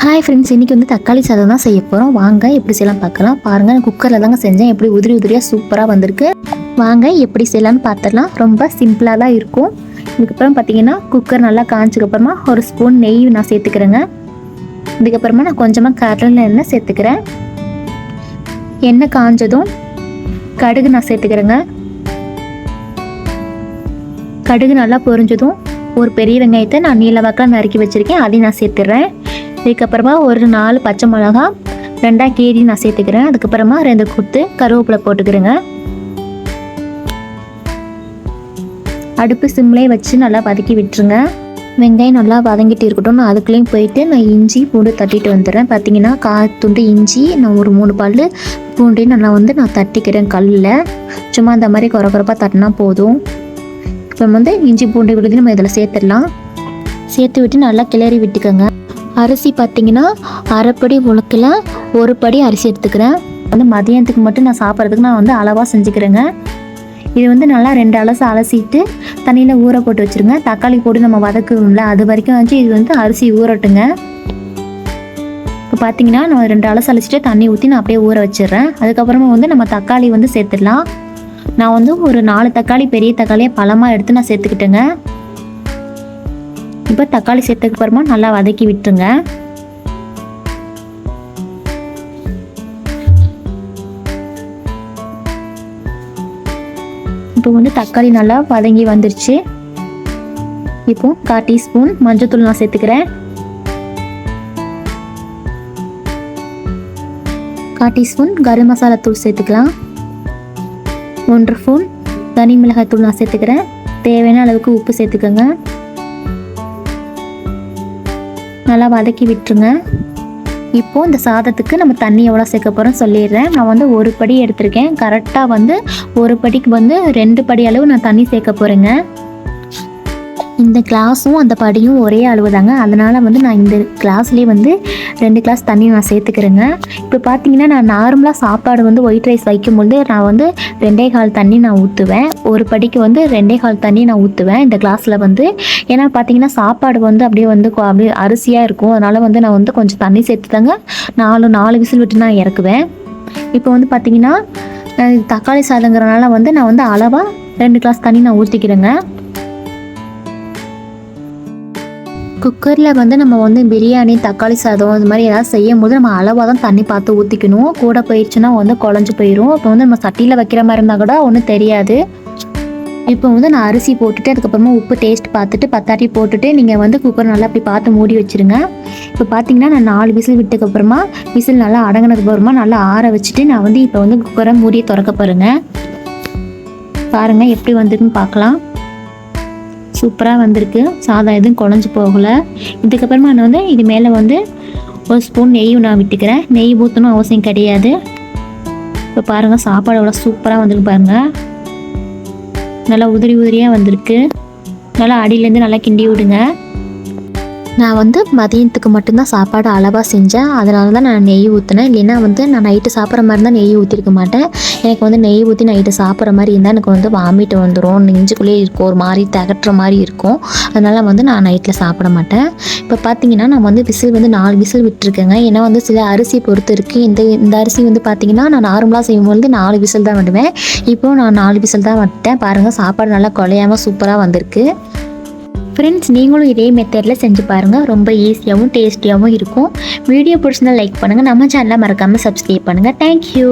Hi friends இன்றைக்கி வந்து தக்காளி சாதம் தான் செய்ய போகிறோம் வாங்க எப்படி செய்யலாம் பார்க்கலாம். பாருங்கள் நான் குக்கரில் தாங்க செஞ்சேன். எப்படி உதிரி உதிரியாக சூப்பராக வந்திருக்கு. வாங்க எப்படி செய்யலாம்னு பார்த்துடலாம். ரொம்ப சிம்பிளாக தான் இருக்கும். இதுக்கப்புறம் பார்த்தீங்கன்னா குக்கர் நல்லா காய்ச்சதுக்கப்புறமா ஒரு ஸ்பூன் நெய் நான் சேர்த்துக்கிறேங்க. இதுக்கப்புறமா நான் கொஞ்சமாக கடலில் எண்ணெய் சேர்த்துக்கிறேன். எண்ணெய் காஞ்சதும் கடுகு நான் சேர்த்துக்கிறேங்க. கடுகு நல்லா பொரிஞ்சதும் ஒரு பெரிய வெங்காயத்தை நான் நீல வாக்கில் நறுக்கி வச்சுருக்கேன். அதையும் நான் சேர்த்துட்றேன் இதுக்கப்புறமா ஒரு நாலு பச்சை மிளகா ரெண்டாக கீரி நான் சேர்த்துக்கிறேன். அதுக்கப்புறமா ரெண்டு குத்து கருவேப்பிலை போட்டுக்கிறேங்க. அடுப்பு சிம்லேயே வச்சு நல்லா வதக்கி விட்டுருங்க. வெங்காயம் நல்லா வதங்கிட்டு இருக்கட்டும். நான் அதுக்குள்ளேயும் போயிட்டு நான் இஞ்சி பூண்டு தட்டிட்டு வந்துடுறேன். பார்த்தீங்கன்னா கா துண்டு இஞ்சி நான் ஒரு மூணு பல் பூண்டையும் நல்லா வந்து நான் தட்டிக்கிறேன் கல்லில். சும்மா அந்த மாதிரி குறை குறைப்பாக தட்டினா போதும். இப்போ வந்து இஞ்சி பூண்டு விழுது நம்ம இதில் சேர்த்துடலாம். சேர்த்து விட்டு நல்லா கிளறி விட்டுக்கோங்க. அரிசி பார்த்தீங்கன்னா அரைப்படி உலக்கில் ஒரு படி அரிசி எடுத்துக்கிறேன். வந்து மதியானத்துக்கு மட்டும் நான் சாப்பிட்றதுக்கு நான் வந்து அளவாக செஞ்சுக்கிறேங்க. இது வந்து நல்லா ரெண்டு அலசு அலசிட்டு தண்ணியில் ஊற போட்டு வச்சுருங்க. தக்காளி போட்டு நம்ம வதக்குவோம்ல அது வரைக்கும் வச்சு இது வந்து அரிசி ஊறட்டுங்க. இப்போ பார்த்தீங்கன்னா நான் ரெண்டு அலசு அலசிட்டு தண்ணி ஊற்றி நான் அப்படியே ஊற வச்சிடுறேன். அதுக்கப்புறமா வந்து நம்ம தக்காளி வந்து சேர்த்துடலாம். நான் வந்து ஒரு நாலு தக்காளி பெரிய தக்காளியை பழமாக எடுத்து நான் சேர்த்துக்கிட்டேங்க. இப்போ தக்காளி சேர்த்ததுக்கு அப்புறமா நல்லா வதக்கி விட்டுருங்க. இப்போ வந்து தக்காளி நல்லா வதங்கி வந்துருச்சு. இப்போ கால் டீஸ்பூன் மஞ்சள்தூள் நான் சேர்த்துக்கிறேன். கால் டீஸ்பூன் கரம் மசாலா தூள் சேர்த்துக்கலாம். ஒன்றரை ஸ்பூன் தனி மிளகாய் தூள் நான் சேர்த்துக்கிறேன். தேவையான அளவுக்கு உப்பு சேர்த்துக்கோங்க. நல்லா வதக்கி விட்டுருங்க. இப்போது இந்த சாதத்துக்கு நம்ம தண்ணி எவ்வளோ சேர்க்க போகிறோம் சொல்லிடுறேன். நான் வந்து ஒரு படி எடுத்திருக்கேன். கரெக்டாக வந்து ஒரு படிக்கு வந்து ரெண்டு படி அளவு நான் தண்ணி சேர்க்க போகிறேங்க இந்த கிளாஸும் அந்த படியும் ஒரே அளவு தாங்க அதனால் வந்து நான் இந்த கிளாஸ்லேயே வந்து ரெண்டு கிளாஸ் தண்ணி நான் சேர்த்துக்கிறேங்க. இப்போ பார்த்தீங்கன்னா நான் நார்மலாக சாப்பாடு வந்து ஒயிட் ரைஸ் வைக்கும்போது நான் வந்து ரெண்டே கால் தண்ணி நான் ஊற்றுவேன் ஒரு படிக்கு வந்து ரெண்டே கால் தண்ணி நான் ஊற்றுவேன் இந்த கிளாஸில் வந்து. ஏன்னா பார்த்தீங்கன்னா சாப்பாடு வந்து அப்படியே வந்து அப்படியே அரிசியாக இருக்கும். அதனால் வந்து நான் வந்து கொஞ்சம் தண்ணி சேர்த்து தாங்க நாலு நாலு விசில் விட்டு நான் இறக்குவேன். இப்போ வந்து பார்த்தீங்கன்னா தக்காளி சாதங்கிறனால வந்து நான் வந்து அளவாக ரெண்டு கிளாஸ் தண்ணி நான் ஊற்றிக்கிறேங்க குக்கரில் வந்து நம்ம வந்து பிரியாணி தக்காளி சாதம் இது மாதிரி ஏதாவது செய்யும் போது நம்ம அளவாக தான் தண்ணி பார்த்து ஊற்றிக்கணும் கூட போயிடுச்சுன்னா வந்து குழஞ்சு போயிடும் இப்போ வந்து நம்ம சட்டியில் வைக்கிற மாதிரி இருந்தால் கூட ஒன்றும் தெரியாது. இப்போ வந்து நான் அரிசி போட்டுட்டு அதுக்கப்புறமா உப்பு டேஸ்ட் பார்த்துட்டு பத்தாட்டி போட்டுட்டு நீங்கள் வந்து குக்கர் நல்லா அப்படி பார்த்து மூடி வச்சுருங்க. இப்போ பார்த்தீங்கன்னா நான் நாலு விசில் விட்டதுக்கப்புறமா விசில் நல்லா அடங்கினதுக்கப்புறமா நல்லா ஆற வச்சுட்டு நான் வந்து இப்போ வந்து குக்கரை மூடியை திறக்க பாருங்க பாருங்கள் எப்படி வந்திருக்குன்னு பார்க்கலாம். சூப்பராக வந்திருக்கு. சாதம் எதுவும் குழஞ்சி போகலை. இதுக்கப்புறமா நான் வந்து இது மேலே வந்து ஒரு ஸ்பூன் நெய்யும் நான் விட்டுக்கிறேன். நெய் ஊற்றணும் அவசியம் கிடையாது. இப்போ பாருங்கள் சாப்பாடு எவ்வளோ சூப்பராக வந்திருக்கு பாருங்கள் நல்லா உதிரி உதிரியாக வந்திருக்கு. நல்லா அடியிலேருந்து நல்லா கிண்டி விடுங்க. நான் வந்து மதியத்துக்கு மட்டும்தான் சாப்பாடு அளவாக செஞ்சேன். அதனால தான் நான் நெய் ஊற்றினேன் இல்லைன்னா வந்து நான் நைட்டு சாப்பிட்ற மாதிரி தான் நெய் ஊற்றிருக்க மாட்டேன். எனக்கு வந்து நெய் ஊற்றி நைட்டு சாப்பிட்ற மாதிரி இருந்தால் எனக்கு வந்து வாமிட் வந்துடும் நெஞ்சுக்குள்ளேயே இருக்கும். ஒரு மாதிரி தகட்டுற மாதிரி இருக்கும். அதனால் வந்து நான் நைட்டில் சாப்பிட மாட்டேன். இப்போ பார்த்தீங்கன்னா நான் வந்து விசில் வந்து நாலு விசில் விட்டுருக்கேங்க. ஏன்னா வந்து சில அரிசி பொறுத்து இருக்குது இந்த இந்த அரிசி வந்து பார்த்தீங்கன்னா நான் நார்மலாக செய்யும்போது நாலு விசில் தான் விடுவேன். இப்போ நான் நாலு விசில் தான் விட்டேன். பாருங்கள் சாப்பாடு நல்லா குலையாமல் சூப்பராக வந்திருக்கு. ஃப்ரெண்ட்ஸ் நீங்களும் இதே மெத்தடில் செஞ்சு பாருங்கள் ரொம்ப ஈஸியாகவும் டேஸ்டியாகவும் இருக்கும். வீடியோ பிடிச்சினா லைக் பண்ணுங்கள் நம்ம சேனலை மறக்காமல் சப்ஸ்கிரைப் பண்ணுங்கள் தேங்க்யூ